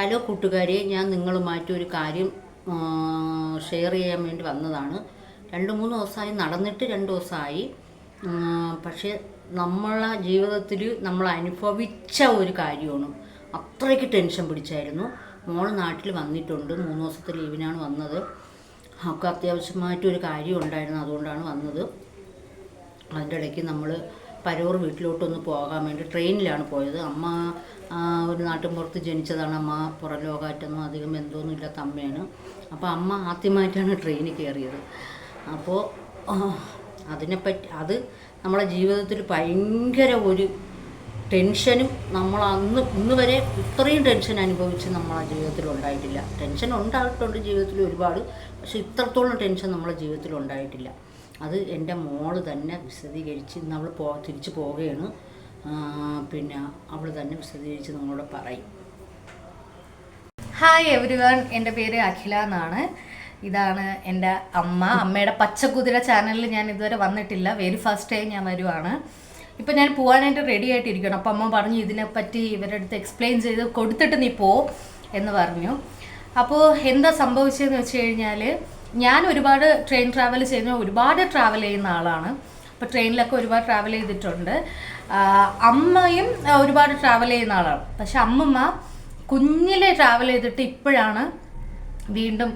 Hello കൂട്ടുകാരെ ഞാൻ നിങ്ങളുമായിട്ട് ഒരു കാര്യം ഷെയർ ചെയ്യാൻ വേണ്ടി വന്നതാണ്. രണ്ട് മൂന്ന് ദിവസമായി നടന്നിട്ട് രണ്ട് ദിവസമായി. പക്ഷേ നമ്മളെ ജീവിതത്തിൽ നമ്മൾ അനുഭവിച്ച ഒരു കാര്യമാണ്. അത്രയ്ക്ക് ടെൻഷൻ പിടിച്ചായിരുന്നു. മോൾ നാട്ടിൽ വന്നിട്ടുണ്ട്. മൂന്ന് ദിവസത്തെ ലീവിനാണ് വന്നത്. അവൾക്ക് അത്യാവശ്യമായിട്ടൊരു കാര്യം ഉണ്ടായിരുന്നു അതുകൊണ്ടാണ് വന്നത്. അതിന്റെ ഇടയ്ക്ക് നമ്മൾ പരൂർ വീട്ടിലോട്ടൊന്ന് പോകാൻ വേണ്ടി ട്രെയിനിലാണ് പോയത്. അമ്മ ഒരു നാട്ടിൻപുറത്ത് ജനിച്ചതാണ്. അമ്മ പുറം ലോകമായിട്ടൊന്നും അധികം ബന്ധമൊന്നും ഇല്ലാത്ത അമ്മയാണ്. അപ്പോൾ അമ്മ ആദ്യമായിട്ടാണ് ട്രെയിനിൽ കയറിയത്. അപ്പോൾ അതിനെപ്പറ്റി അത് നമ്മളെ ജീവിതത്തിൽ ഭയങ്കര ഒരു ടെൻഷനും നമ്മൾ അന്ന് ഇന്ന് വരെ ഇത്രയും ടെൻഷൻ അനുഭവിച്ച് നമ്മളെ ജീവിതത്തിൽ ഉണ്ടായിട്ടില്ല. ടെൻഷൻ ഉണ്ടായിട്ടുണ്ട് ജീവിതത്തിൽ ഒരുപാട് പക്ഷെ ഇത്രത്തോളം ടെൻഷൻ നമ്മളെ ജീവിതത്തിൽ ഉണ്ടായിട്ടില്ല. അത് എന്റെ മോൾ തന്നെ വിശദീകരിച്ച് ഇന്ന് അവൾ പോ തിരിച്ചു പോവുകയാണ്. പിന്നെ അവൾ തന്നെ വിശദീകരിച്ച് നമ്മളോട് പറയും. ഹായ് എവരി വൺ എന്റെ പേര് അഖില എന്നാണ്. ഇതാണ് എന്റെ അമ്മ. അമ്മയുടെ പച്ചക്കുതിര ചാനലിൽ ഞാൻ ഇതുവരെ വന്നിട്ടില്ല. വെരി ഫസ്റ്റ് ടൈം ഞാൻ വരുവാണ്. ഇപ്പം ഞാൻ പോകാനായിട്ട് റെഡി ആയിട്ടിരിക്കണം അപ്പം അമ്മ പറഞ്ഞു ഇതിനെപ്പറ്റി ഇവരുടെ അടുത്ത് എക്സ്പ്ലെയിൻ ചെയ്ത് കൊടുത്തിട്ട് നീ പോ എന്ന് പറഞ്ഞു. അപ്പോൾ എന്താ സംഭവിച്ചതെന്ന് വെച്ച് കഴിഞ്ഞാൽ ഞാൻ ഒരുപാട് ട്രെയിൻ ട്രാവൽ ചെയ്യുന്ന ഒരുപാട് ട്രാവൽ ചെയ്യുന്ന ആളാണ്. അപ്പോൾ ട്രെയിനിലൊക്കെ ഒരുപാട് ട്രാവൽ ചെയ്തിട്ടുണ്ട്. അമ്മയും ഒരുപാട് ട്രാവൽ ചെയ്യുന്ന ആളാണ്. പക്ഷെ അമ്മമ്മ കുഞ്ഞിലെ ട്രാവൽ ചെയ്തിട്ട് ഇപ്പോഴാണ് വീണ്ടും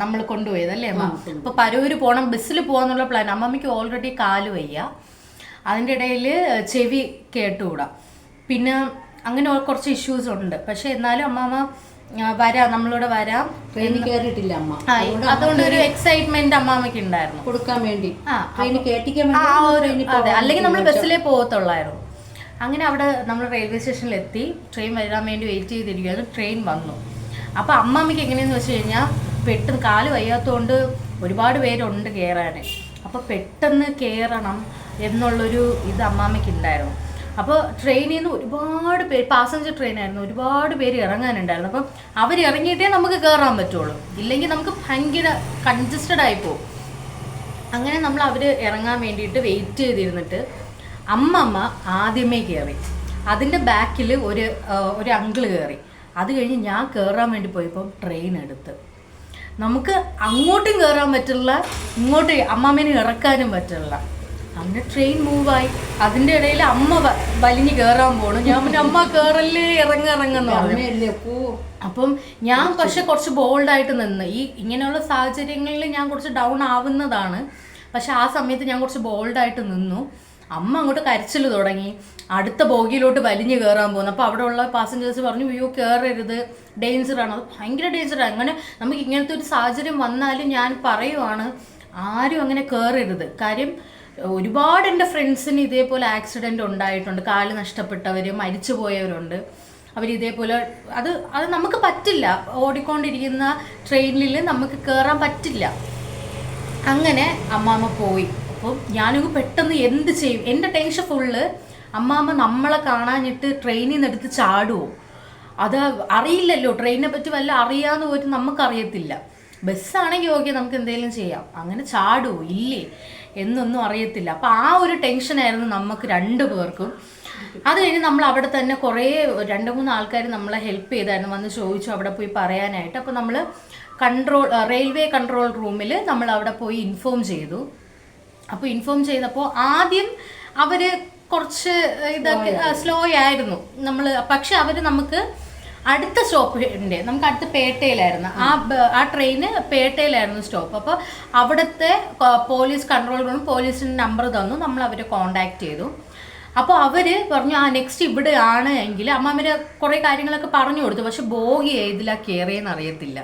നമ്മൾ കൊണ്ടുപോയത് അല്ലേ അമ്മ? ഇപ്പം പരൂര് പോകണം ബസ്സിൽ പോകാന്നുള്ള പ്ലാൻ അമ്മമ്മയ്ക്ക് ഓൾറെഡി കാൽ വയ്യ. അതിന്റെ ഇടയിൽ ചെവി കേട്ടുകൂടാ പിന്നെ അങ്ങനെ കുറച്ച് ഇഷ്യൂസ് ഉണ്ട്. പക്ഷേ എന്നാലും അമ്മമ്മ വരാം നമ്മളിവിടെ വരാം. ട്രെയിനിൽ കയറിയിട്ടില്ല അമ്മ. അതുകൊണ്ട് ഒരു എക്സൈറ്റ്മെന്റ് അമ്മാമ്മയ്ക്ക് ഉണ്ടായിരുന്നു. കൊടുക്കാൻ വേണ്ടി. ട്രെയിനിൽ കയറ്റിക്കാൻ അതെ അല്ലെങ്കിൽ നമ്മൾ ബസ്സിലേ പോകത്തുള്ളായിരുന്നു. അങ്ങനെ അവിടെ നമ്മൾ റെയിൽവേ സ്റ്റേഷനിൽ എത്തി. ട്രെയിൻ വരാൻ വേണ്ടി വെയിറ്റ് ചെയ്തിരിക്കുകയാണ് ട്രെയിൻ വന്നു. അപ്പോൾ അമ്മാമ്മയ്ക്ക് എങ്ങനെയെന്ന് വെച്ച് കഴിഞ്ഞാൽ പെട്ടെന്ന് കാൽ വയ്യാത്തതുകൊണ്ട് ഒരുപാട് പേരുണ്ട് കയറാൻ അപ്പോൾ പെട്ടെന്ന് കയറണം എന്നുള്ളൊരു ഇത് അമ്മാമ്മയ്ക്ക് ഉണ്ടായിരുന്നു. അപ്പോൾ ട്രെയിനിൽ നിന്ന് ഒരുപാട് പേര് പാസഞ്ചർ ട്രെയിൻ ആയിരുന്നു. ഒരുപാട് പേര് ഇറങ്ങാനുണ്ടായിരുന്നു. അപ്പം അവർ ഇറങ്ങിയിട്ടേ നമുക്ക് കയറാൻ പറ്റുള്ളൂ. ഇല്ലെങ്കിൽ നമുക്ക് ഭയങ്കര കൺജസ്റ്റഡ് ആയി പോകും. അങ്ങനെ നമ്മൾ അവർ ഇറങ്ങാൻ വേണ്ടിയിട്ട് വെയിറ്റ് ചെയ്തിരുന്നിട്ട് അമ്മമ്മ ആദ്യമേ കയറി അതിന്റെ ബാക്കിൽ ഒരു ഒരു അങ്കിൾ കയറി അത് കഴിഞ്ഞ് ഞാൻ കയറാൻ വേണ്ടി പോയപ്പോൾ ട്രെയിൻ എടുത്ത്. നമുക്ക് അങ്ങോട്ടും കയറാൻ പറ്റില്ല ഇങ്ങോട്ട് അമ്മാമ്മേനെ ഇറക്കാനും പറ്റില്ല. അങ്ങനെ ട്രെയിൻ മൂവായി അതിന്റെ ഇടയിൽ അമ്മ വലിഞ്ഞു കേറാൻ കയറാൻ പോണു. ഞാൻ പിന്നെ അമ്മ കേറല്ലേ ഇറങ്ങ ഇറങ്ങുന്നു പറഞ്ഞു. അപ്പം ഞാൻ പക്ഷെ കുറച്ച് ബോൾഡായിട്ട് നിന്ന്. ഈ ഇങ്ങനെയുള്ള സാഹചര്യങ്ങളിൽ ഞാൻ കുറച്ച് ഡൗൺ ആവുന്നതാണ്. പക്ഷെ ആ സമയത്ത് ഞാൻ കുറച്ച് ബോൾഡായിട്ട് നിന്നു. അമ്മ അങ്ങോട്ട് കരച്ചിൽ തുടങ്ങി. അടുത്ത ബോഗിയിലോട്ട് വലിഞ്ഞു കയറാൻ പോകുന്നു അപ്പോൾ അവിടെ ഉള്ള പാസഞ്ചേഴ്സ് പറഞ്ഞു അയ്യോ കയറരുത് ഡേഞ്ചറാണ് അത് ഭയങ്കര ഡേഞ്ചറാണ് അങ്ങനെ നമുക്ക് ഇങ്ങനത്തെ ഒരു സാഹചര്യം വന്നാലും ഞാൻ പറയുവാണ് ആരും അങ്ങനെ കയറരുത് കാര്യം ഒരുപാട് എന്റെ ഫ്രണ്ട്സിന് ഇതേപോലെ ആക്സിഡന്റ് ഉണ്ടായിട്ടുണ്ട്. കാൽ നഷ്ടപ്പെട്ടവർ മരിച്ചു പോയവരുണ്ട് അവർ ഇതേപോലെ അത് അത് നമുക്ക് പറ്റില്ല. ഓടിക്കൊണ്ടിരിക്കുന്ന ട്രെയിനിൽ നമുക്ക് കയറാൻ പറ്റില്ല. അങ്ങനെ അമ്മാമ്മ പോയി. അപ്പം ഞാനൊക്കെ പെട്ടെന്ന് എന്ത് ചെയ്യും? എന്റെ ടെൻഷൻ ഫുള്ള് അമ്മാമ്മ നമ്മളെ കാണാഞ്ഞിട്ട് ട്രെയിനിൽ നിന്ന് എടുത്ത് ചാടുമോ അത് അറിയില്ലല്ലോ. ട്രെയിനിനെ പറ്റി വല്ല അറിയാന്ന് പോയിട്ട് നമുക്കറിയത്തില്ല. ബസ്സാണെങ്കിൽ ഓക്കെ നമുക്ക് എന്തെങ്കിലും ചെയ്യാം. അങ്ങനെ ചാടുമോ ഇല്ലേ. എന്നൊന്നും അറിയത്തില്ല. അപ്പോൾ ആ ഒരു ടെൻഷൻ ആയിരുന്നു നമുക്ക് രണ്ടു പേർക്കും. അത് കഴിഞ്ഞ് നമ്മൾ അവിടെ തന്നെ കുറേ രണ്ട് മൂന്ന് ആൾക്കാർ നമ്മളെ ഹെൽപ്പ് ചെയ്തായിരുന്നു. വന്ന് ചോദിച്ചു അവിടെ പോയി പറയാനായിട്ട്. അപ്പോൾ നമ്മൾ കൺട്രോൾ റെയിൽവേ കൺട്രോൾ റൂമിൽ നമ്മൾ അവിടെ പോയി ഇൻഫോം ചെയ്തു. അപ്പോൾ ഇൻഫോം ചെയ്തപ്പോൾ ആദ്യം അവർ കുറച്ച് ഇതൊക്കെ സ്ലോ ആയിരുന്നു. നമ്മൾ പക്ഷെ അവർ നമുക്ക് അടുത്ത സ്റ്റോപ്പ് ഉണ്ട്. നമുക്ക് അടുത്ത പേട്ടയിലായിരുന്നു. ആ ആ ട്രെയിന് പേട്ടയിലായിരുന്നു സ്റ്റോപ്പ്. അപ്പോൾ അവിടുത്തെ പോലീസ് കൺട്രോൾ റൂം പോലീസിന്റെ നമ്പർ തന്നു. നമ്മൾ അവരെ കോണ്ടാക്ട് ചെയ്തു. അപ്പോൾ അവർ പറഞ്ഞു ആ നെക്സ്റ്റ് ഇവിടെ ആണ് എങ്കിൽ അമ്മ അവർ കുറേ കാര്യങ്ങളൊക്കെ പറഞ്ഞു കൊടുത്തു. പക്ഷെ ബോഗി ഏതിലാ കയറിയെന്ന് അറിയത്തില്ല.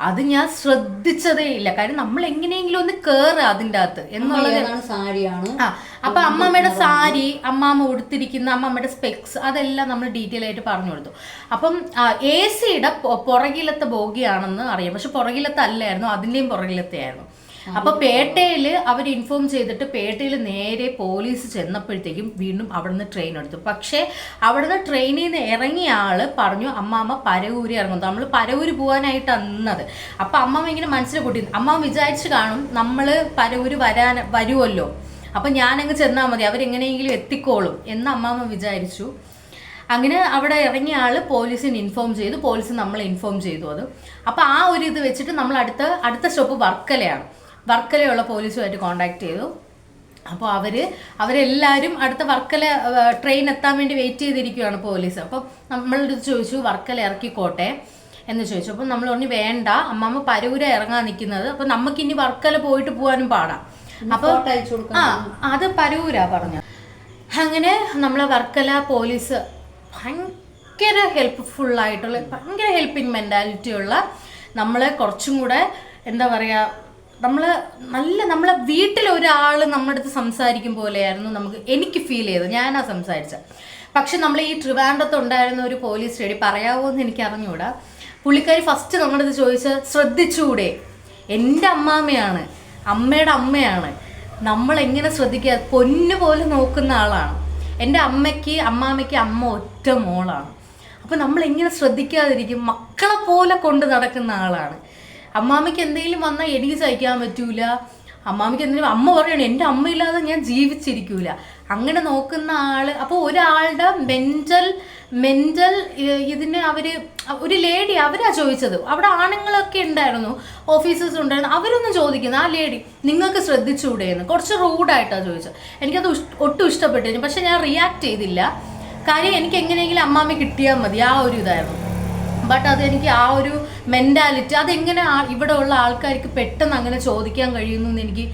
അത് ഞാൻ ശ്രദ്ധിച്ചതേ ഇല്ല. കാര്യം നമ്മൾ എങ്ങനെയെങ്കിലും ഒന്ന് കയറുക അതിന്റെ അകത്ത് എന്നുള്ളത് സാരിയാണ്? ആ അപ്പൊ അമ്മമ്മയുടെ സാരി അമ്മാമ്മ ഉടുത്തിരിക്കുന്ന അമ്മമ്മയുടെ സ്പെക്സ് അതെല്ലാം നമ്മൾ ഡീറ്റെയിൽ ആയിട്ട് പറഞ്ഞു കൊടുത്തു. അപ്പം എ സിയുടെ പുറകിലത്തെ ബോഗിയാണെന്ന് അറിയാം. പക്ഷെ പുറകിലത്തെ അല്ലായിരുന്നു അതിന്റെയും പുറകിലത്തെ ആയിരുന്നു അപ്പൊ പേട്ടയിൽ അവർ ഇൻഫോം ചെയ്തിട്ട് പേട്ടയിൽ നേരെ പോലീസ് ചെന്നപ്പോഴത്തേക്കും വീണ്ടും അവിടുന്ന് ട്രെയിൻ എടുത്തു. പക്ഷേ അവിടുന്ന് ട്രെയിനിൽ നിന്ന് ഇറങ്ങിയ ആൾ പറഞ്ഞു അമ്മാമ്മ പരവൂരി ഇറങ്ങും നമ്മൾ പരവൂരി പോകാനായിട്ട് അന്നത് അപ്പൊ അമ്മാമ്മ ഇങ്ങനെ മനസ്സിൽ കൂട്ടി അമ്മാമ്മ വിചാരിച്ചു കാണും നമ്മൾ പരവൂര് വരാൻ വരുമല്ലോ അപ്പൊ ഞാനങ്ങ് ചെന്നാൽ മതി അവരെങ്ങനെയെങ്കിലും എത്തിക്കോളും. എന്ന് അമ്മാമ്മ വിചാരിച്ചു. അങ്ങനെ അവിടെ ഇറങ്ങിയ ആൾ പോലീസിന് ഇൻഫോം ചെയ്തു. പോലീസ് നമ്മളെ ഇൻഫോം ചെയ്തു അത്. അപ്പോൾ ആ ഒരു ഇത് വെച്ചിട്ട് നമ്മൾ അടുത്ത അടുത്ത സ്റ്റോപ്പ് വർക്കലയാണ്. വർക്കലയുള്ള പോലീസുമായിട്ട് കോണ്ടാക്ട് ചെയ്തു. അപ്പോൾ അവർ അവരെല്ലാവരും അടുത്ത വർക്കല ട്രെയിൻ എത്താൻ വേണ്ടി വെയിറ്റ് ചെയ്തിരിക്കുകയാണ് പോലീസ്. അപ്പം നമ്മളടുത്ത് ചോദിച്ചു വർക്കല ഇറക്കിക്കോട്ടെ എന്ന് ചോദിച്ചു. അപ്പം നമ്മൾ പറഞ്ഞു വേണ്ട അമ്മാമ്മ പരൂര ഇറങ്ങാൻ നിൽക്കുന്നത്. അപ്പം നമുക്കിനി വർക്കല പോയിട്ട് പോകാനും പാടാം. അപ്പോൾ ആ അത് പരൂര പറഞ്ഞു അങ്ങനെ നമ്മളെ വർക്കല പോലീസ് ഭയങ്കര ഹെൽപ്ഫുൾ ആയിട്ടുള്ള ഭയങ്കര ഹെൽപ്പിംഗ് മെന്റാലിറ്റിയുള്ള നമ്മളെ കുറച്ചും കൂടെ എന്താ പറയുക നമ്മൾ നല്ല നമ്മളെ വീട്ടിൽ ഒരാൾ നമ്മുടെ അടുത്ത് സംസാരിക്കും പോലെയായിരുന്നു നമുക്ക് എനിക്ക് ഫീൽ ചെയ്തത്. ഞാനാ സംസാരിച്ച പക്ഷെ നമ്മൾ ഈ ട്രിവാൻഡ്രത്ത് ഉണ്ടായിരുന്ന ഒരു പോലീസ് സ്റ്റേഡി പറയാവോ എന്ന് എനിക്ക് അറിഞ്ഞുകൂടാ. പുള്ളിക്കാരി ഫസ്റ്റ് നമ്മുടെ അടുത്ത് ചോദിച്ച ശ്രദ്ധിച്ചുകൂടെ എന്റെ അമ്മാമ്മയാണ് അമ്മയുടെ അമ്മയാണ്. നമ്മളെങ്ങനെ ശ്രദ്ധിക്കുക പൊന്നു പോലെ നോക്കുന്ന ആളാണ്. എന്റെ അമ്മയ്ക്ക് അമ്മാമ്മയ്ക്ക് അമ്മ ഒറ്റ മോളാണ്. അപ്പം നമ്മളെങ്ങനെ ശ്രദ്ധിക്കാതിരിക്കും? മക്കളെ പോലെ കൊണ്ട് നടക്കുന്ന ആളാണ്. അമ്മാമ്മയ്ക്ക് എന്തെങ്കിലും വന്നാൽ എനിക്ക് സഹിക്കാൻ പറ്റൂല. അമ്മാമ്മയ്ക്ക് എന്തെങ്കിലും അമ്മ പറയണം എന്റെ അമ്മയില്ലാതെ ഞാൻ ജീവിച്ചിരിക്കൂല. അങ്ങനെ നോക്കുന്ന ആൾ അപ്പോൾ ഒരാളുടെ മെന്റൽ മെന്റൽ ഇതിനെ അവർ ഒരു ലേഡി അവരാ ചോദിച്ചത്. അവിടെ ആണുങ്ങളൊക്കെ ഉണ്ടായിരുന്നു ഓഫീസേഴ്സ് ഉണ്ടായിരുന്നു അവരൊന്നും ചോദിക്കുന്നു ആ ലേഡി നിങ്ങൾക്ക് ശ്രദ്ധിച്ചുകൂടെ എന്ന് കുറച്ച് റൂഡായിട്ടാണ് ചോദിച്ചത്. എനിക്കത് ഒട്ടും ഇഷ്ടപ്പെട്ടിരുന്നു പക്ഷെ ഞാൻ റിയാക്ട് ചെയ്തില്ല. കാര്യം എനിക്ക് എങ്ങനെയെങ്കിലും അമ്മാമ്മ കിട്ടിയാൽ മതി. ആ ഒരു ഇതായിരുന്നു. ബട്ട് അതെനിക്ക് ആ ഒരു മെന്റാലിറ്റി അതെങ്ങനെ ഇവിടെ ഉള്ള ആൾക്കാർക്ക് പെട്ടെന്ന് അങ്ങനെ ചോദിക്കാൻ കഴിയുന്നു എന്ന് എനിക്ക്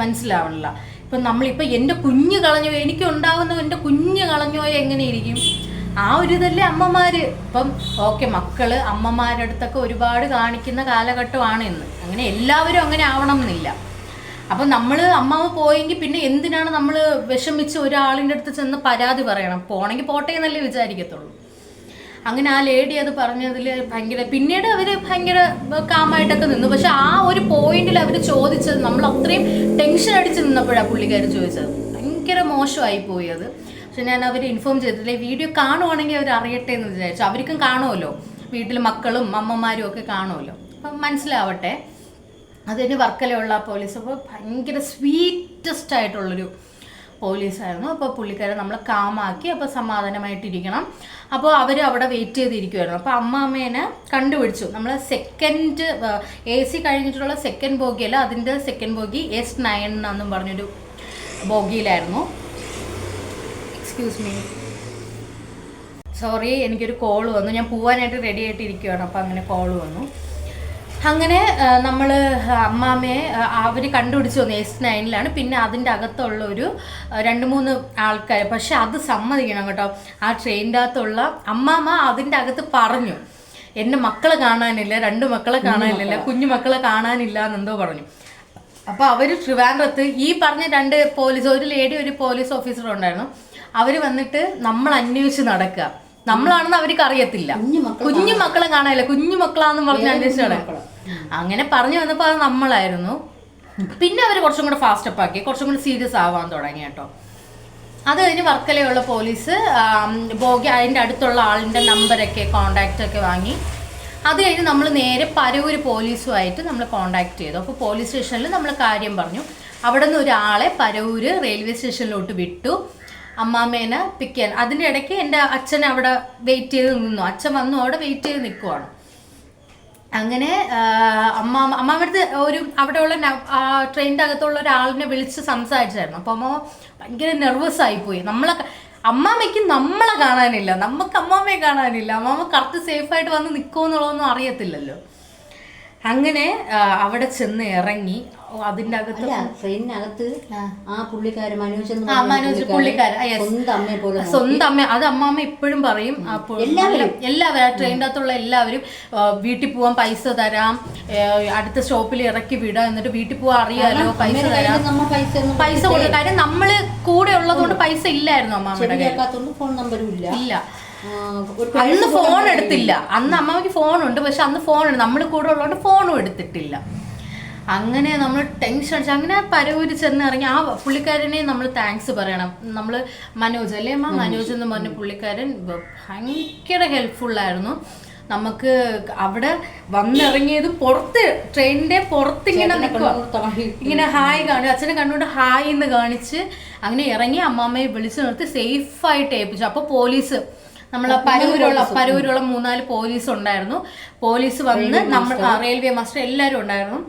മനസ്സിലാവണില്ല. ഇപ്പം നമ്മളിപ്പോൾ എന്റെ കുഞ്ഞ് കളഞ്ഞു എനിക്ക് ഉണ്ടാവുന്ന എന്റെ കുഞ്ഞ് കളഞ്ഞോ എങ്ങനെ ഇരിക്കും ആ ഒരു ഇതല്ലേ അമ്മമാര്. ഇപ്പം ഓക്കെ മക്കൾ അമ്മമാരുടെ അടുത്തൊക്കെ ഒരുപാട് കാണിക്കുന്ന കാലഘട്ടമാണ് ഇന്ന്. അങ്ങനെ എല്ലാവരും അങ്ങനെ ആവണം എന്നില്ല. അപ്പം നമ്മൾ അമ്മാവ് പോയെങ്കിൽ പിന്നെ എന്തിനാണ് നമ്മൾ വിഷമിച്ച് ഒരാളിന്റെ അടുത്ത് ചെന്ന് പരാതി പറയണം? പോണെങ്കിൽ പോട്ടെ എന്നല്ലേ വിചാരിക്കത്തുള്ളൂ. അങ്ങനെ ആ ലേഡി അത് പറഞ്ഞതിൽ ഭയങ്കര പിന്നീട് അവർ ഭയങ്കര കാമായിട്ടൊക്കെ നിന്നു. പക്ഷെ ആ ഒരു പോയിന്റിൽ അവർ ചോദിച്ചത് നമ്മൾ അത്രയും ടെൻഷൻ അടിച്ച് നിന്നപ്പോഴാണ് പുള്ളിക്കാർ ചോദിച്ചത്. ഭയങ്കര മോശമായി പോയി അത്. പക്ഷെ ഞാൻ അവരെ ഇൻഫോം ചെയ്തിട്ടില്ല. വീഡിയോ കാണുവാണെങ്കിൽ അവർ അറിയട്ടെ എന്ന് വിചാരിച്ചു. അവർക്കും കാണുമല്ലോ. വീട്ടിൽ മക്കളും അമ്മമാരും ഒക്കെ കാണുമല്ലോ. അപ്പം മനസ്സിലാവട്ടെ. അതിന് വർക്കലയുള്ള പോലീസ് അപ്പോൾ ഭയങ്കര സ്വീറ്റസ്റ്റ് ആയിട്ടുള്ളൊരു പോലീസായിരുന്നു. അപ്പോൾ പുള്ളിക്കാരെ നമ്മൾ കാമാക്കി അപ്പോൾ സമാധാനമായിട്ടിരിക്കണം. അപ്പോൾ അവർ അവിടെ വെയിറ്റ് ചെയ്തിരിക്കുമായിരുന്നു അപ്പോൾ അമ്മാമ്മേനെ കണ്ടുപിടിച്ചു. നമ്മൾ സെക്കൻഡ് എ സി കഴിഞ്ഞിട്ടുള്ള സെക്കൻഡ് ബോഗിയല്ല അതിന്റെ സെക്കൻഡ് ബോഗി എസ് നയൻ എന്നും പറഞ്ഞൊരു ബോഗിയിലായിരുന്നു. എക്സ്ക്യൂസ് മീ സോറി എനിക്കൊരു കോൾ വന്നു. ഞാൻ പോവാനായിട്ട് റെഡി ആയിട്ടിരിക്കുകയാണ് അപ്പോൾ അങ്ങനെ കോൾ വന്നു. അങ്ങനെ നമ്മൾ അമ്മാമ്മയെ അവർ കണ്ടുപിടിച്ച് വന്നു. എസ് നയനിലാണ് പിന്നെ അതിന്റെ അകത്തുള്ള ഒരു രണ്ട് മൂന്ന് ആൾക്കാർ പക്ഷെ അത് സമ്മതിക്കണം കേട്ടോ. ആ ട്രെയിനിന്റെ അകത്തുള്ള അമ്മാമ്മ അതിന്റെ അകത്ത് പറഞ്ഞു. എന്റെ മക്കളെ കാണാനില്ല രണ്ട് മക്കളെ കാണാനില്ല കുഞ്ഞു മക്കളെ കാണാനില്ല എന്നെന്തോ പറഞ്ഞു. അപ്പോൾ അവർ ട്രിവാൻഡ്രത്ത് ഈ പറഞ്ഞ രണ്ട് പോലീസ് ഒരു ലേഡി ഒരു പോലീസ് ഓഫീസർ ഉണ്ടായിരുന്നു. അവർ വന്നിട്ട് നമ്മൾ അന്വേഷിച്ച് നടക്കുക. നമ്മളാണെന്ന് അവർക്ക് അറിയത്തില്ല. കുഞ്ഞു മക്കളെ കാണാനില്ല. കുഞ്ഞു മക്കളാന്ന് പറഞ്ഞ് അന്വേഷിച്ചാണ്. അങ്ങനെ പറഞ്ഞു വന്നപ്പോൾ അത് നമ്മളായിരുന്നു. പിന്നെ അവർ കുറച്ചും കൂടെ ഫാസ്റ്റ് അപ്പ് ആക്കി. കുറച്ചും കൂടെ സീരിയസ് ആവാൻ തുടങ്ങി കേട്ടോ. അത് കഴിഞ്ഞ് വർക്കലയുള്ള പോലീസ് ബോഗി അതിന്റെ അടുത്തുള്ള ആളിന്റെ നമ്പരൊക്കെ കോണ്ടാക്റ്റ് ഒക്കെ വാങ്ങി. അത് കഴിഞ്ഞ് നമ്മൾ നേരെ പരവൂർ പോലീസുമായിട്ട് നമ്മൾ കോണ്ടാക്ട് ചെയ്തു. അപ്പോൾ പോലീസ് സ്റ്റേഷനിൽ നമ്മൾ കാര്യം പറഞ്ഞു. അവിടെ നിന്ന് ഒരാളെ പരവൂർ റെയിൽവേ സ്റ്റേഷനിലോട്ട് വിട്ടു. അമ്മാമ്മേനെ പിക്ക് ചെയ്യാൻ. അതിന്റെ ഇടയ്ക്ക് എന്റെ അച്ഛൻ അവിടെ വെയിറ്റ് ചെയ്ത് നിന്നു. അച്ഛൻ വന്നു അവിടെ വെയിറ്റ് ചെയ്ത് നിൽക്കുവാണ് അങ്ങനെ അമ്മ അമ്മ ഒരു അവിടെ അവിടെയുള്ള ട്രെയിനിന്റെ അകത്തുള്ള ഒരാളിനെ വിളിച്ച് സംസാരിച്ചായിരുന്നു. അപ്പോൾ അമ്മ ഭയങ്കര നെർവസ് ആയിപ്പോയി. നമ്മളെ അമ്മാമ്മയ്ക്ക് നമ്മളെ കാണാനില്ല. നമുക്ക് അമ്മാമ്മയെ കാണാനില്ല. അമ്മാമ്മ കറക്റ്റ് സേഫായിട്ട് വന്ന് നിൽക്കുമോ എന്നുള്ളതൊന്നും അറിയത്തില്ലല്ലോ. അങ്ങനെ അവിടെ ചെന്ന് ഇറങ്ങി. അതിന്റെ അകത്ത് ട്രെയിനിനകത്ത് ആ. പുള്ളിക്കാരൻ മനോജ് മനോജ് പുള്ളിക്കാരൻ. സ്വന്തം. അമ്മ. അത് അമ്മാമ്മ ഇപ്പോഴും പറയും. എല്ലാവരും. എല്ലാവരും ട്രെയിനിന്റെ അകത്തുള്ള എല്ലാവരും വീട്ടിൽ പോവാൻ പൈസ തരാം. അടുത്ത സ്റ്റോപ്പിൽ ഇറക്കി വിടാം. എന്നിട്ട് വീട്ടിൽ പോവാൻ അറിയാലോ പൈസ തരാം. പൈസ കൊടുക്കും കാര്യം നമ്മൾ കൂടെ ഉള്ളതുകൊണ്ട് പൈസ ഇല്ലായിരുന്നു അമ്മാമ്മയുടെ കയ്യിൽ. ഫോൺ നമ്പറും ഇല്ല. അന്ന് ഫോൺ എടുത്തില്ല. അന്ന് അമ്മയ്ക്ക് ഫോണുണ്ട് പക്ഷെ അന്ന് ഫോൺ നമ്മൾ കൂടെ ഉള്ളതുകൊണ്ട് ഫോണും എടുത്തിട്ടില്ല. അങ്ങനെ നമ്മൾ ടെൻഷൻ അടിച്ച് അങ്ങനെ പരവൂര് ചെന്ന് ഇറങ്ങി. ആ പുള്ളിക്കാരനെ നമ്മൾ താങ്ക്സ് പറയണം. നമ്മൾ മനോജ് അല്ലേ അമ്മ? മനോജ്. എന്ന് പറഞ്ഞ പുള്ളിക്കാരൻ ഭയങ്കര ഹെൽപ്ഫുള്ളായിരുന്നു നമുക്ക് അവിടെ വന്നിറങ്ങിയത് പുറത്ത് ട്രെയിനിന്റെ പുറത്ത് ഇങ്ങനെ ഇങ്ങനെ ഹായ് കാണി. അച്ഛനെ കണ്ടുകൊണ്ട് ഹായ് എന്ന് കാണിച്ച് അങ്ങനെ ഇറങ്ങി അമ്മാമ്മയെ വിളിച്ചു നിർത്തി. സേഫായിട്ട് ഏൽപ്പിച്ചു. അപ്പോൾ പോലീസ് നമ്മളെ പരൂരുള്ള പരൂരുള്ള മൂന്നാൽ പോലീസ് ഉണ്ടായിരുന്നു. പോലീസ് വന്ന് നമ്മൾ റെയിൽവേ മാസ്റ്റർ എല്ലാവരും ഉണ്ടായിരുന്നു.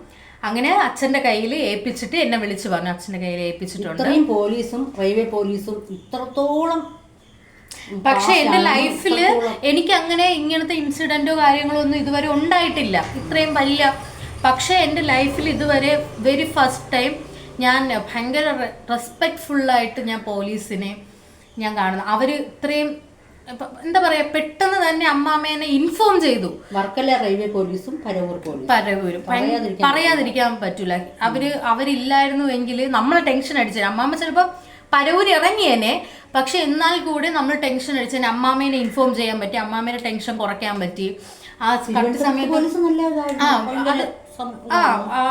അങ്ങനെ അച്ഛന്റെ കയ്യിൽ ഏൽപ്പിച്ചിട്ട് എന്നെ വിളിച്ചു പറഞ്ഞു. അച്ഛന്റെ കയ്യിൽ ഏൽപ്പിച്ചിട്ടുണ്ട്. ഇത്രയും പോലീസും റെയിൽവേ പോലീസും ഇത്രത്തോളം പക്ഷെ എന്റെ ലൈഫിൽ ലൈഫിൽ എനിക്ക് അങ്ങനെ ഇങ്ങനത്തെ ഇൻസിഡന്റോ കാര്യങ്ങളോ ഒന്നും ഇതുവരെ ഉണ്ടായിട്ടില്ല. ഇത്രയും വലിയ പക്ഷെ എന്റെ ലൈഫിൽ ഇതുവരെ വെരി ഫസ്റ്റ് ടൈം ഞാൻ ഭയങ്കര റെസ്പെക്ട്ഫുൾ ആയിട്ട് ഞാൻ പോലീസിനെ ഞാൻ കാണുന്നു. അവർ ഇത്രയും എന്താ പറയാ പെട്ടെന്ന് തന്നെ അമ്മാമ്മേനെ ഇൻഫോം ചെയ്തു. വർക്കല റെയിൽവേ പോലീസും പരവൂർ പോലീസും. പരവൂരും. പറയാതിരിക്കാൻ പറ്റൂല. അവർ അവരില്ലായിരുന്നു എങ്കിൽ നമ്മൾ ടെൻഷൻ അടിച്ചേ അമ്മാമ്മ ചിലപ്പോ പരവൂര് ഇറങ്ങിയേനെ. പക്ഷെ എന്നാൽ കൂടി നമ്മൾ ടെൻഷൻ അടിച്ചേനെ. അമ്മാമ്മേനെ ഇൻഫോം ചെയ്യാൻ പറ്റി. അമ്മാമ്മേനെ ടെൻഷൻ കുറയ്ക്കാൻ പറ്റി. ആ കറക്റ്റ് സമയത്ത് ആ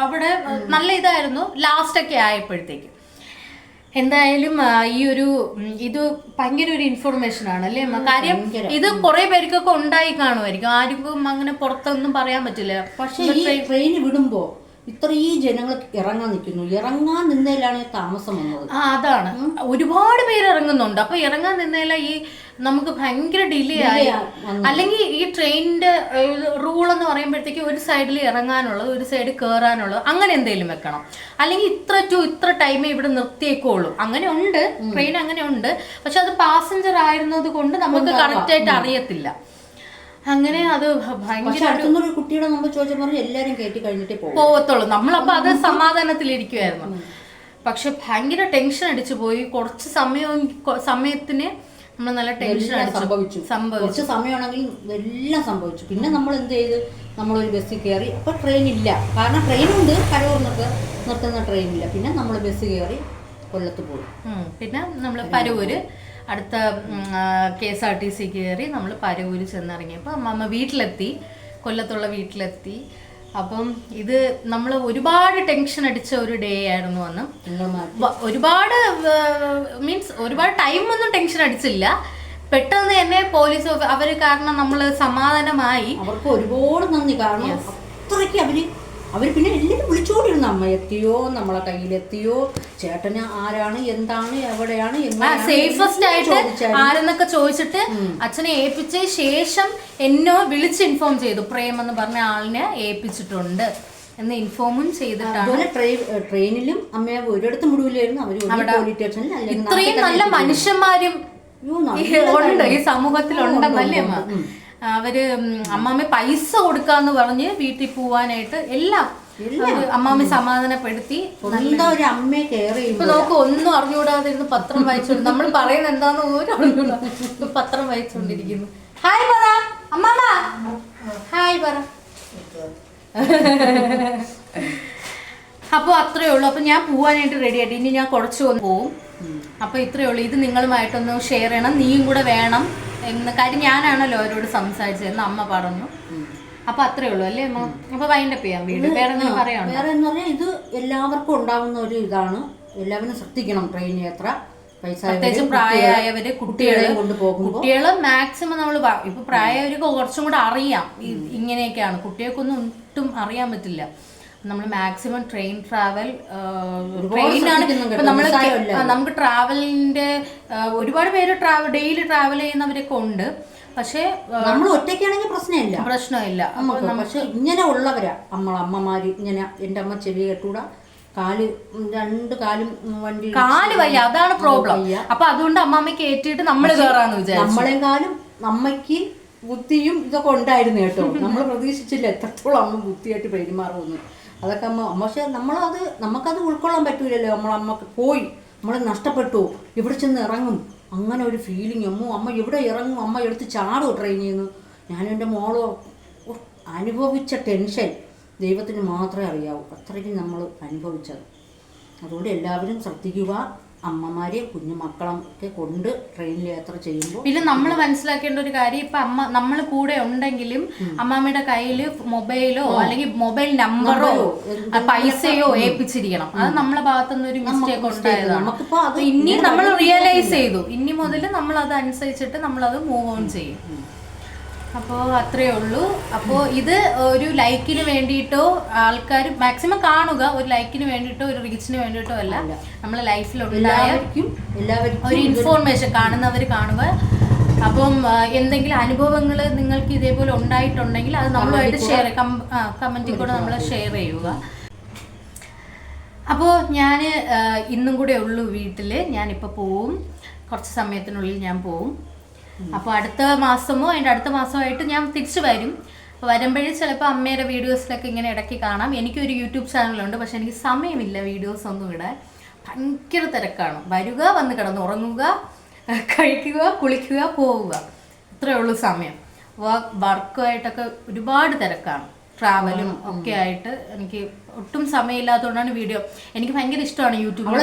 അവിടെ നല്ല ഇതായിരുന്നു. ലാസ്റ്റ് ഒക്കെ ആയപ്പോഴത്തേക്ക്. എന്തായാലും ഈ ഒരു ഇത് ഭയങ്കര ഒരു ഇൻഫർമേഷൻ ആണ് അല്ലേ കാര്യം ഇത് കുറെ പേർക്കൊക്കെ ഉണ്ടായി കാണുമായിരിക്കും. ആർക്കും അങ്ങനെ പുറത്തൊന്നും പറയാൻ പറ്റില്ല. പക്ഷേ ട്രെയിൻ വിടുമ്പോ ഇത്രയും ജനങ്ങൾ ഇറങ്ങാൻ നിൽക്കുന്നു. ഇറങ്ങാൻ നിന്നതിലാണ് ഈ താമസം വന്നത്. ആ അതാണ്. ഒരുപാട് പേര് ഇറങ്ങുന്നുണ്ട്. അപ്പൊ ഇറങ്ങാൻ നിന്നതില ഈ നമുക്ക് ഭയങ്കര ഡിലേ ആയി. അല്ലെങ്കിൽ ഈ ട്രെയിനിന്റെ റൂൾ എന്ന് പറയുമ്പോഴത്തേക്ക് ഒരു സൈഡിൽ ഇറങ്ങാനുള്ളത് ഒരു സൈഡ് കയറാനുള്ളത് അങ്ങനെ എന്തെങ്കിലും വെക്കണം. അല്ലെങ്കിൽ ഇത്ര ടു ഇത്ര ടൈമേ ഇവിടെ നിർത്തിയേക്കുള്ളൂ. അങ്ങനെ ഉണ്ട്. ട്രെയിൻ അങ്ങനെ ഉണ്ട്. പക്ഷെ അത് പാസഞ്ചർ ആയിരുന്നത് കൊണ്ട് നമുക്ക് കറക്റ്റ് ആയിട്ട് അറിയത്തില്ല. അങ്ങനെ അത് ഭയങ്കര ഒരു കുട്ടിയുടെ മുമ്പ് ചോദിച്ചപ്പോൾ എല്ലാരും കയറ്റി കഴിഞ്ഞിട്ട് പോവത്തുള്ളൂ. നമ്മളപ്പോ അത് സമാധാനത്തിലിരിക്കുമായിരുന്നു പക്ഷെ ഭയങ്കര ടെൻഷൻ അടിച്ചു പോയി. കുറച്ച് സമയം സമയത്തിന് നമ്മൾ നല്ല ടെൻഷൻ സംഭവിച്ചു. സംഭവിച്ചു. കുറച്ച് സമയമാണെങ്കിൽ എല്ലാം സംഭവിച്ചു. പിന്നെ നമ്മൾ എന്ത് ചെയ്ത്? നമ്മളൊരു ബസ്സിൽ കയറി. അപ്പൊ ട്രെയിൻ ഇല്ല. കാരണം ട്രെയിൻ ഉണ്ട്. കരൂർ കരൂർന്നൊക്കെ നിർത്തുന്ന ട്രെയിൻ ഇല്ല. പിന്നെ നമ്മൾ ബസ് കയറി കൊല്ലത്ത് പോയി. പിന്നെ നമ്മൾ പരവൂര് അടുത്ത K S R T C കയറി നമ്മൾ പരവൂര് ചെന്നിറങ്ങിയപ്പോൾ അമ്മ വീട്ടിലെത്തി. കൊല്ലത്തുള്ള വീട്ടിലെത്തി. അപ്പം ഇത് നമ്മൾ ഒരുപാട് ടെൻഷൻ അടിച്ച ഒരു ഡേ ആയിരുന്നു അന്ന്. ഒരുപാട് മീൻസ് ഒരുപാട് ടൈം ഒന്നും ടെൻഷൻ അടിച്ചില്ല. പെട്ടെന്ന് തന്നെ പോലീസ് അവർ കാരണം നമ്മൾ സമാധാനമായി. അവർക്ക് ഒരുപാട് നന്ദി. കാരണം അത്രയ്ക്ക് അവർ അവർ പിന്നെ എല്ലാവരും വിളിച്ചുകൊണ്ടിരുന്നു. അമ്മ എത്തിയോ? നമ്മളെ കയ്യിലെത്തിയോ? ചേട്ടന് ആരാണ്? എന്താണ്? എവിടെയാണ്? സേഫസ്റ്റ് ആയിട്ട് ആരെന്നൊക്കെ ചോദിച്ചിട്ട് അച്ഛനെ ഏൽപ്പിച്ച ശേഷം എന്നോ വിളിച്ച് ഇൻഫോം ചെയ്തു. പ്രേം എന്ന് പറഞ്ഞ ആളിനെ ഏൽപ്പിച്ചിട്ടുണ്ട് എന്ന് ഇൻഫോമും ചെയ്തിട്ടാണ്. ട്രെയിനിലും അമ്മയെ ഒരിടത്തും വിടൂലായിരുന്നു. അവർ ഇത്രയും നല്ല മനുഷ്യന്മാരും ഉണ്ട് ഈ സമൂഹത്തിലുണ്ടെന്നല്ലേ അമ്മ? അവർ ഉം, അമ്മാമ്മ പൈസ കൊടുക്കാന്ന് പറഞ്ഞ് വീട്ടിൽ പോവാനായിട്ട് എല്ലാം അമ്മാമ്മ സമാധാനപ്പെടുത്തി. ഒരു അമ്മയെ ഇപ്പൊ നമുക്ക് നോക്ക് ഒന്നും അറിഞ്ഞുകൂടാതിരുന്ന് പത്രം വായിച്ചോണ്ട് നമ്മൾ പറയുന്നത് എന്താന്ന് ഒരു അറിഞ്ഞൂടാ പത്രം വായിച്ചോണ്ടിരിക്കുന്നു. ഹായ് പറ. അമ്മാമ. ഹായ് പറ. അപ്പോൾ അത്രേ ഉള്ളൂ. അപ്പോൾ ഞാൻ പോവാനായിട്ട് റെഡി ആയിട്ട്. ഇനി ഞാൻ കുറച്ചു ഒന്ന് പോവും. അപ്പോൾ ഇത്രയേ ഉള്ളൂ. ഇത് നിങ്ങളുമായിട്ടൊന്ന് ഷെയർ ചെയ്യണം. നീയും കൂടെ വേണം. എന്ന് കാര്യം ഞാനാണല്ലോ അവരോട് സംസാരിച്ചതെന്ന് അമ്മ പറഞ്ഞു. അപ്പൊ അത്രേ ഉള്ളൂ അല്ലേ അമ്മ? വൈൻഡ് വൈൻഡപ്പ് ചെയ്യാം. വീട് വേറെ എന്തെങ്കിലും പറയാനുണ്ടോ? വേറെ എന്ന് പറഞ്ഞാൽ ഇത് എല്ലാവർക്കും ഉണ്ടാവുന്ന ഒരു ഇതാണ്. എല്ലാവരും ശ്രദ്ധിക്കണം ട്രെയിൻ യാത്ര. പ്രത്യേകിച്ച് പ്രായമായവര് കുട്ടികൾ കുട്ടികളെ കൊണ്ടുപോകും കുട്ടികൾ മാക്സിമം നമ്മൾ ഇപ്പൊ പ്രായമായവർക്ക് കുറച്ചും കൂടെ അറിയാം. ഇങ്ങനെയൊക്കെയാണ്. കുട്ടികൾക്കൊന്നും ഒട്ടും അറിയാൻ പറ്റില്ല. നമ്മൾ മാക്സിമം ട്രെയിൻ ട്രാവൽ ട്രെയിനാണ് നമ്മൾ. നമുക്ക് ട്രാവലിന്റെ ഒരുപാട് പേര് ട്രാവൽ ഡെയിലി ട്രാവൽ ചെയ്യുന്നവരൊക്കെ ഉണ്ട്. പക്ഷേ നമ്മൾ ഒറ്റയ്ക്കാണെങ്കിൽ പ്രശ്നമില്ല. പ്രശ്നമില്ല. പക്ഷെ ഇങ്ങനെ ഉള്ളവരാ. നമ്മളെ അമ്മമാര് ഇങ്ങനെ എന്റെ അമ്മ ചെവി കെട്ടൂടാ. കാൽ രണ്ട് കാലും വണ്ടി കാൽ വയ്യ. അതാണ് പ്രോബ്ലം അപ്പൊ അതുകൊണ്ട് അമ്മാമ്മ ഏറ്റിട്ട് നമ്മൾ കയറാന്ന് വിചാരിച്ചു. നമ്മളെക്കാളും അമ്മയ്ക്ക് ബുദ്ധിയും ഇതൊക്കെ ഉണ്ടായിരുന്നു കേട്ടോ. നമ്മൾ പ്രതീക്ഷിച്ചില്ല എത്രത്തോളം അമ്മ ബുദ്ധിയായിട്ട് പെരുമാറുമെന്ന്. അതൊക്കെ അമ്മ പക്ഷെ നമ്മളത് നമുക്കത് ഉൾക്കൊള്ളാൻ പറ്റൂലല്ലോ. നമ്മളമ്മക്ക് പോയി നമ്മൾ നഷ്ടപ്പെട്ടു ഇവിടെ ചെന്ന് ഇറങ്ങും. അങ്ങനെ ഒരു ഫീലിംഗ് അമ്മ അമ്മ ഇവിടെ ഇറങ്ങും? അമ്മ എടുത്ത് ചാടും ട്രെയിനിൽ നിന്ന് ഞാനും എന്റെ മോളോ അനുഭവിച്ച ടെൻഷൻ ദൈവത്തിന് മാത്രമേ അറിയാവൂ. അത്രയ്ക്കും നമ്മൾ അനുഭവിച്ചത്. അതുകൊണ്ട് എല്ലാവരും ശ്രദ്ധിക്കുക. അമ്മമാരെയും കുഞ്ഞുമക്കളും ഒക്കെ കൊണ്ട് ട്രെയിനിൽ യാത്ര ചെയ്യുമ്പോൾ പിന്നെ നമ്മൾ മനസ്സിലാക്കേണ്ട ഒരു കാര്യം ഇപ്പൊ അമ്മ നമ്മൾ കൂടെ ഉണ്ടെങ്കിലും അമ്മാമ്മയുടെ കയ്യിൽ മൊബൈലോ അല്ലെങ്കിൽ മൊബൈൽ നമ്പറോ പൈസയോ ഏൽപ്പിച്ചിരിക്കണം. അത് നമ്മളെ ഭാഗത്തുനിന്ന് ഒരു മിസ്റ്റേക്ക് ഉണ്ടായതാണ്. ഇനി നമ്മൾ റിയലൈസ് ചെയ്തു. ഇനി മുതൽ നമ്മൾ അത് അനുസരിച്ചിട്ട് നമ്മൾ അത് മൂവ് ഓൺ ചെയ്യും അപ്പോൾ അത്രയേ ഉള്ളൂ. അപ്പോൾ ഇത് ഒരു ലൈക്കിന് വേണ്ടിയിട്ടോ ആൾക്കാർ മാക്സിമം കാണുക. ഒരു ലൈക്കിന് വേണ്ടിയിട്ടോ ഒരു റീച്ചിന് വേണ്ടിയിട്ടോ അല്ല. നമ്മളെ ലൈഫിലുണ്ടായ എല്ലാവർക്കും ഒരു ഇൻഫോർമേഷൻ കാണുന്നവർ കാണുക. അപ്പം എന്തെങ്കിലും അനുഭവങ്ങൾ നിങ്ങൾക്ക് ഇതേപോലെ ഉണ്ടായിട്ടുണ്ടെങ്കിൽ അത് നമ്മളുമായിട്ട് ഷെയർ കമന്റിൽ കൂടെ നമ്മൾ ഷെയർ ചെയ്യുക. അപ്പോൾ ഞാൻ ഇന്നും കൂടെ ഉള്ളൂ വീട്ടിൽ ഞാനിപ്പോൾ പോവും. കുറച്ച് സമയത്തിനുള്ളിൽ ഞാൻ പോവും. അപ്പോൾ അടുത്ത മാസമോ അതിന്റെ അടുത്ത മാസമോ ആയിട്ട് ഞാൻ തിരിച്ചു വരും. വരുമ്പോഴേ ചിലപ്പോൾ അമ്മയുടെ വീഡിയോസിലൊക്കെ ഇങ്ങനെ ഇടയ്ക്ക് കാണാം. എനിക്കൊരു യൂട്യൂബ് ചാനലുണ്ട് പക്ഷെ എനിക്ക് സമയമില്ല വീഡിയോസ് ഒന്നും ഇടാൻ. ഭയങ്കര തിരക്കാണ്. വരിക വന്ന് കിടന്ന് ഉറങ്ങുക കഴിക്കുക കുളിക്കുക പോവുക. ഇത്രയേ ഉള്ളൂ സമയം. വർക്കുമായിട്ടൊക്കെ ഒരുപാട് തിരക്കാണ്. ട്രാവലും ഒക്കെ ആയിട്ട് എനിക്ക് ഒട്ടും സമയമില്ലാത്തതുകൊണ്ടാണ് വീഡിയോ എനിക്ക് ഭയങ്കര ഇഷ്ടമാണ് യൂട്യൂബിൽ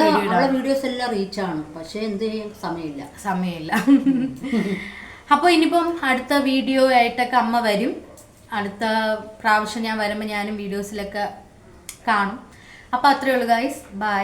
വീഡിയോസ് എല്ലാം റീച്ചാണ് പക്ഷേ എന്ത് ചെയ്യും സമയമില്ല. സമയമില്ല. അപ്പോൾ ഇനിയിപ്പം അടുത്ത വീഡിയോ ആയിട്ടൊക്കെ അമ്മ വരും. അടുത്ത പ്രാവശ്യം ഞാൻ വരുമ്പോൾ ഞാനും വീഡിയോസിലൊക്കെ കാണും. അപ്പോൾ അത്രയേ ഉള്ളൂ ഗൈസ് ബൈ